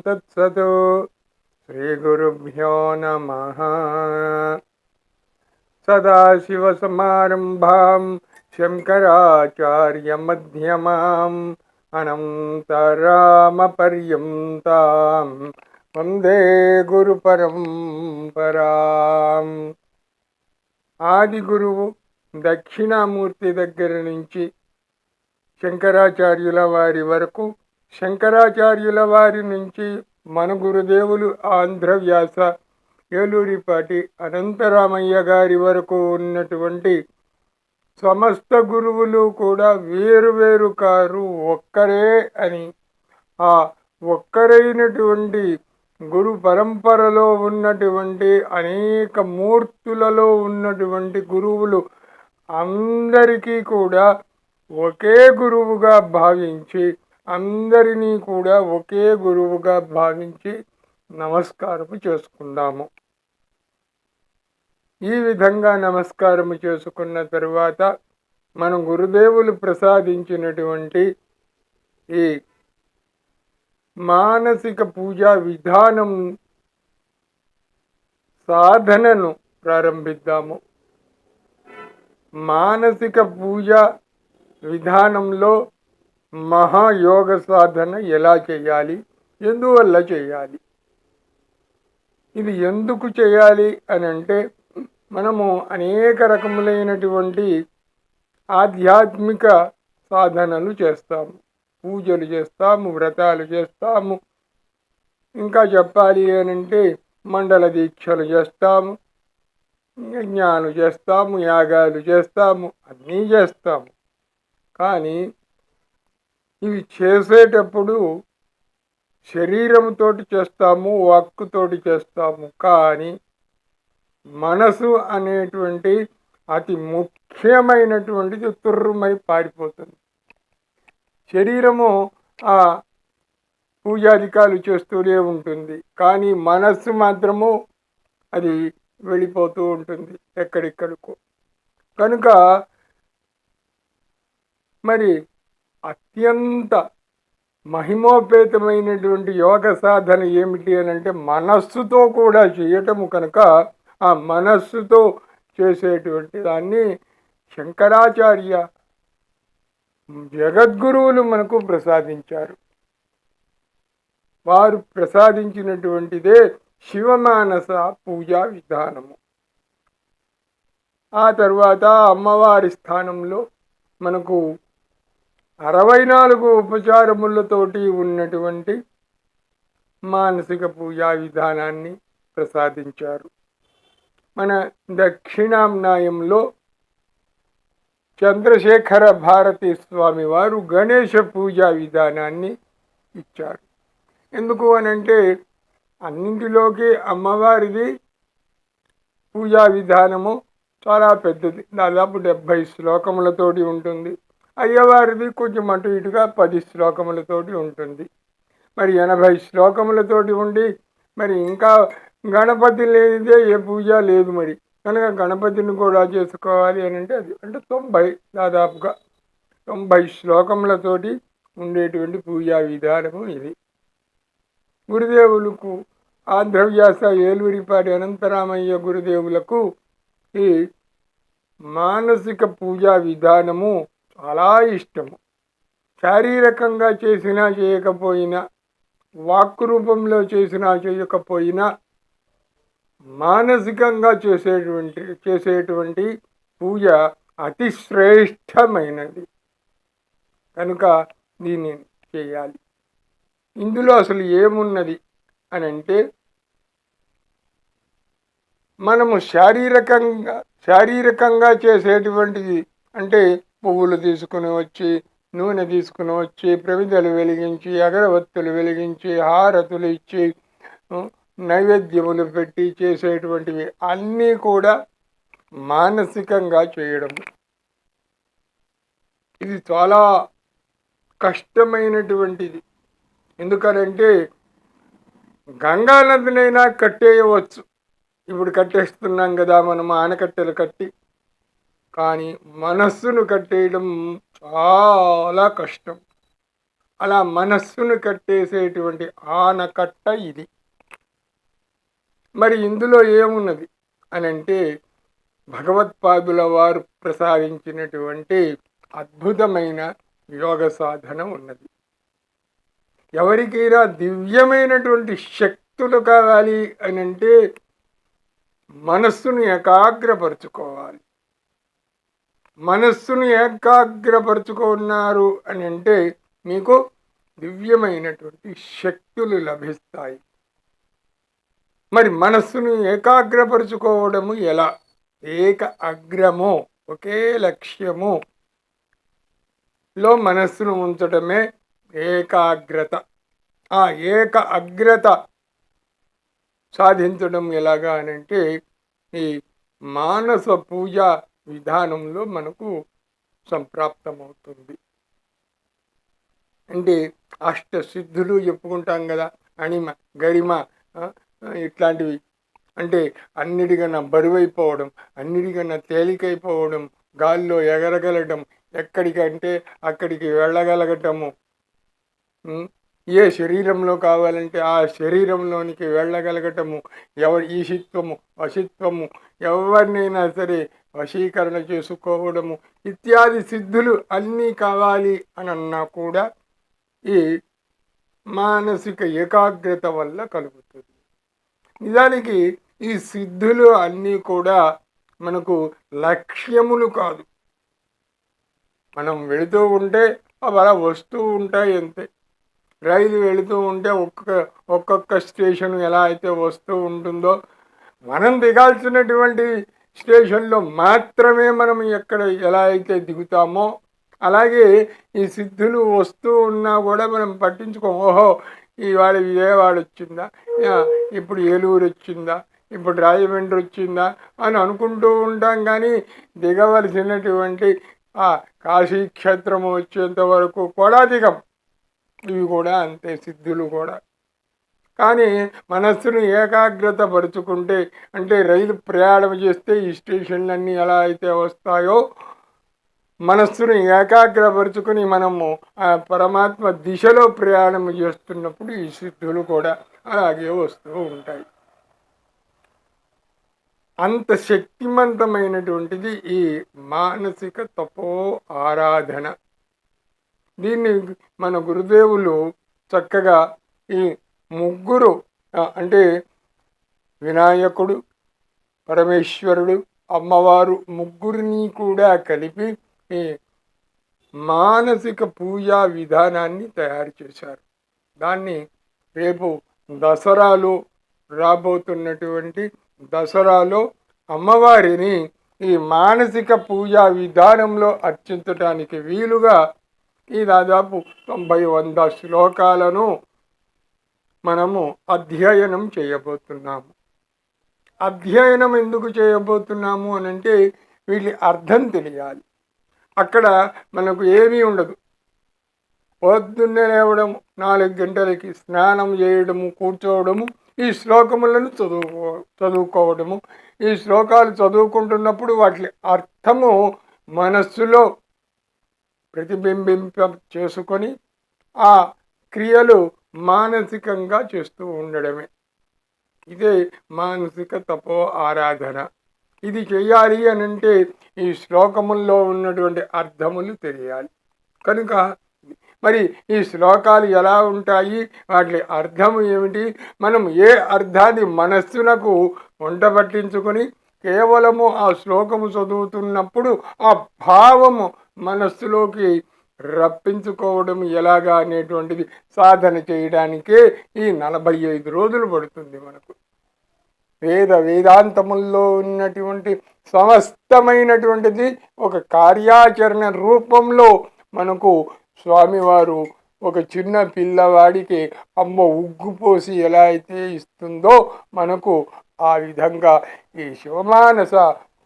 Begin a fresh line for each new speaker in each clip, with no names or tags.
తత్సత్ శ్రీగురుభ్యో నమ సదాశివసమారంభాం శంకరాచార్యమ్యమాం అనంతరామపర్యంతాం వందే గురుపరంపరాం ఆది గురువు దక్షిణామూర్తి దగ్గర నుంచి శంకరాచార్యుల వారి వరకు శంకరాచార్యుల వారి నుంచి మన గురుదేవులు ఆంధ్రవ్యాస ఏలూరిపాటి అనంతరామయ్య గారి వరకు ఉన్నటువంటి సమస్త గురువులు కూడా వేరు వేరు కారు ఒక్కరే అని. ఆ ఒక్కరైనటువంటి గురు పరంపరలో ఉన్నటువంటి అనేక మూర్తులలో ఉన్నటువంటి గురువులు అందరికీ కూడా ఒకే గురువుగా భావించి అందరినీ కూడా ఒకే గురువుగా భావించి నమస్కారము చేసుకుందాము. ఈ విధంగా నమస్కారము చేసుకున్న తరువాత మనం గురుదేవులు ప్రసాదించినటువంటి ఈ మానసిక పూజా విధానం సాధనను ప్రారంభిద్దాము. మానసిక పూజ విధానంలో మహాయోగ సాధన ఎలా చేయాలి? ఎందువల్ల చేయాలి? ఇది ఎందుకు చేయాలి అని అంటే మనము అనేక రకములైనటువంటి ఆధ్యాత్మిక సాధనలు చేస్తాము. పూజలు చేస్తాము వ్రతాలు చేస్తాము. ఇంకా చెప్పాలి అని అంటే మండల దీక్షలు చేస్తాము. యజ్ఞాలు చేస్తాము యాగాలు చేస్తాము అన్నీ చేస్తాము. కానీ ఇవి చేసేటప్పుడు శరీరంతో చేస్తాము వాక్కుతోటి చేస్తాము. కానీ మనసు అనేటువంటి అతి ముఖ్యమైనటువంటిది తుర్రుమై పారిపోతుంది. శరీరము ఆ పూజాధికాలు చేస్తూనే ఉంటుంది. కానీ మనస్సు మాత్రము అది వెళ్ళిపోతూ ఉంటుంది ఎక్కడిక్కడికో కనుక మరి అత్యంత మహిమోపేతమైనటువంటి యోగ సాధన ఏమిటి అని అంటే మనస్సుతో కూడా చేయటము కనుక ఆ మనస్సుతో చేసేటువంటి దాన్ని శంకరాచార్య జగద్గురువులు మనకు ప్రసాదించారు. వారు ప్రసాదించినటువంటిదే శివమానస పూజా విధానము. ఆ తర్వాత అమ్మవారి స్థానంలో మనకు అరవై నాలుగు ఉపచారములతోటి ఉన్నటువంటి మానసిక పూజా విధానాన్ని ప్రసాదించారు. మన దక్షిణాంనాయంలో చంద్రశేఖర భారతీ స్వామి వారు గణేష పూజా విధానాన్ని ఇచ్చారు. ఎందుకు అనంటే అన్నింటిలోకి అమ్మవారిది పూజా విధానము చాలా పెద్దది. దాదాపు డెబ్భై శ్లోకములతోటి ఉంటుంది. అయ్యవారిది కొంచెం అటు ఇటుగా పది శ్లోకములతోటి ఉంటుంది. మరి ఎనభై శ్లోకములతోటి ఉండి మరి ఇంకా గణపతి లేనిదే ఏ పూజ లేదు మరి. కనుక గణపతిని కూడా చేసుకోవాలి అని అంటే అది అంటే తొంభై దాదాపుగా తొంభై శ్లోకములతోటి ఉండేటువంటి పూజా విధానము ఇది. గురుదేవులకు ఆంధ్రవ్యాస ఏలూరిపాటి అనంతరామయ్య గురుదేవులకు ఈ మానసిక పూజా విధానము చాలా ఇష్టము. శారీరకంగా చేసినా చేయకపోయినా వాక్ రూపంలో చేసినా చేయకపోయినా మానసికంగా చేసేటువంటి చేసేటువంటి పూజ అతి శ్రేష్టమైనది. కనుక దీన్ని చేయాలి. ఇందులో అసలు ఏమున్నది అని అంటే మనము శారీరకంగా శారీరకంగా చేసేటువంటిది అంటే పువ్వులు తీసుకుని వచ్చి నూనె తీసుకుని వచ్చి ప్రమిదలు వెలిగించి అగరవత్తులు వెలిగించి హారతులు ఇచ్చి నైవేద్యములు పెట్టి చేసేటువంటివి అన్నీ కూడా మానసికంగా చేయడం. ఇది చాలా కష్టమైనటువంటిది. ఎందుకనంటే గంగా నదినైనా కట్టేయవచ్చు. ఇప్పుడు కట్టేస్తున్నాం కదా మనం ఆనకట్టెలు కట్టి కానీ మనస్సును కట్టేయడం చాలా కష్టం. అలా మనస్సును కట్టేసేటువంటి ఆనకట్ట ఇది. మరి ఇందులో ఏమున్నది? అని అంటే భగవత్పాదుల వారు ప్రసాదించినటువంటి అద్భుతమైన యోగ సాధన ఉన్నది. ఎవరికైనా దివ్యమైనటువంటి శక్తులు కావాలి అని అంటే మనస్సును ఏకాగ్రపరుచుకోవాలి. మనస్సును ఏకాగ్రపరుచుకున్నారు అని అంటే మీకు దివ్యమైనటువంటి శక్తులు లభిస్తాయి. మరి మనస్సును ఏకాగ్రపరుచుకోవడము ఎలా? ఏక అగ్రము ఒకే లక్ష్యము. లో మనస్సును ఉంచడమే ఏకాగ్రత. ఆ ఏక అగ్రత సాధించడం ఎలాగా అనంటే ఈ మానస పూజ విధానంలో మనకు సంప్రాప్తమవుతుంది. అంటే అష్ట సిద్ధులు చెప్పుకుంటాం కదా అణిమ గరిమ ఇట్లాంటివి. అంటే అన్నిటికన్నా బరువైపోవడం అన్నిటికన్నా తేలికైపోవడం గాల్లో ఎగరగలటం ఎక్కడికంటే అక్కడికి వెళ్ళగలగటము. ఏ శరీరంలో కావాలంటే ఆ శరీరంలోనికి వెళ్ళగలగటము. ఎవరి ఈశిత్వము అశిత్వము ఎవరినైనా సరే వశీకరణ చేసుకోవడము. ఇత్యాది సిద్ధులు అన్నీ కావాలి అని అన్నా కూడా ఈ మానసిక ఏకాగ్రత వల్ల కలుగుతుంది. నిజానికి ఈ సిద్ధులు అన్నీ కూడా మనకు లక్ష్యములు కాదు. మనం వెళుతూ ఉంటే అవి అలా వస్తూ ఉంటాయి అంతే. రైలు వెళుతూ ఉంటే ఒక్కొక్క ఒక్కొక్క స్టేషన్ ఎలా అయితే వస్తూ ఉంటుందో మనం దిగాల్సినటువంటి స్టేషన్లో మాత్రమే మనం ఎక్కడ ఎలా అయితే దిగుతామో అలాగే ఈ సిద్ధులు వస్తూ ఉన్నా కూడా మనం పట్టించుకో ఓహో ఇవాళ విజయవాడ వచ్చిందా? ఇప్పుడు ఏలూరు వచ్చిందా? ఇప్పుడు రాజమండ్రి వచ్చిందా? అని అనుకుంటూ ఉంటాం కానీ దిగవలసినటువంటి ఆ కాశీక్షేత్రము వచ్చేంత వరకు కూడా దిగం. ఇవి కూడా అంతే సిద్ధులు కూడా. కానీ మనస్సును ఏకాగ్రత పరుచుకుంటే అంటే రైలు ప్రయాణం చేస్తే ఈ స్టేషన్లన్నీ ఎలా అయితే వస్తాయో మనస్సును ఏకాగ్రపరుచుకుని మనము ఆ పరమాత్మ దిశలో ప్రయాణం చేస్తున్నప్పుడు ఈ సిద్ధులు కూడా అలాగే వస్తూ ఉంటాయి. అంత శక్తివంతమైనటువంటిది ఈ మానసిక తపో ఆరాధన. దీన్ని మన గురుదేవులు చక్కగా ఈ ముగ్గురు అంటే వినాయకుడు పరమేశ్వరుడు అమ్మవారు ముగ్గురిని కూడా కలిపి ఈ మానసిక పూజా విధానాన్ని తయారు చేశారు. దాన్ని రేపు దసరాలో రాబోతున్నటువంటి దసరాలో అమ్మవారిని ఈ మానసిక పూజా విధానంలో అర్చించటానికి వీలుగా ఈ దాదాపు తొంభై వంద శ్లోకాలను మనము అధ్యయనం చేయబోతున్నాము. అధ్యయనం ఎందుకు చేయబోతున్నాము అని అంటే వీటి అర్థం తెలియాలి. అక్కడ మనకు ఏమీ ఉండదు. పొద్దున్నే లేవడం నాలుగు గంటలకి స్నానం చేయడము కూర్చోవడము ఈ శ్లోకములను చదువుకో చదువుకోవడము. ఈ శ్లోకాలు చదువుకుంటున్నప్పుడు వాటి అర్థము మనస్సులో ప్రతిబింబింప చేసుకొని ఆ క్రియలు మానసికంగా చేస్తూ ఉండడమే. ఇదే మానసిక తపో ఆరాధన. ఇది చేయాలి అని అంటే ఈ శ్లోకముల్లో ఉన్నటువంటి అర్థములు తెలియాలి. కనుక మరి ఈ శ్లోకాలు ఎలా ఉంటాయి? వాటి అర్థము ఏమిటి? మనం ఏ అర్థాన్ని మనస్సునకు వంట పట్టించుకొని కేవలము ఆ శ్లోకము చదువుతున్నప్పుడు ఆ భావము మనస్సులోకి రప్పించుకోవడం ఎలాగా అనేటువంటిది సాధన చేయడానికే ఈ నలభై ఐదు రోజులు పడుతుంది మనకు. వేద వేదాంతముల్లో ఉన్నటువంటి సమస్తమైనటువంటిది ఒక కార్యాచరణ రూపంలో మనకు స్వామివారు ఒక చిన్న పిల్లవాడికి అమ్మ ఉగ్గు పోసి ఎలా అయితే ఇస్తుందో మనకు ఆ విధంగా ఈ శివమానస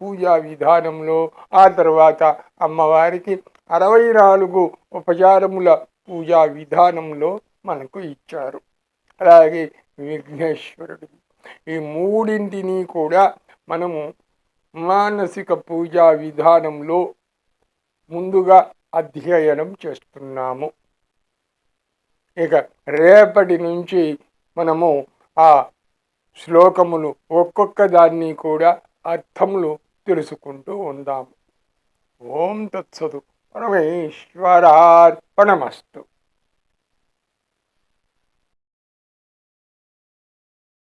పూజా విధానంలో ఆ తర్వాత అమ్మవారికి అరవై నాలుగు ఉపచారముల పూజా విధానంలో మనకు ఇచ్చారు. అలాగే విఘ్నేశ్వరుడు. ఈ మూడింటిని కూడా మనము మానసిక పూజా విధానంలో ముందుగా అధ్యయనం చేస్తున్నాము. ఇక రేపటి నుంచి మనము ఆ శ్లోకములు ఒక్కొక్క దాన్ని కూడా అర్థములు తెలుసుకుంటూ ఉందాము. ఓం తత్సదు. પરમેશ્વરાર્પણમસ્તુ.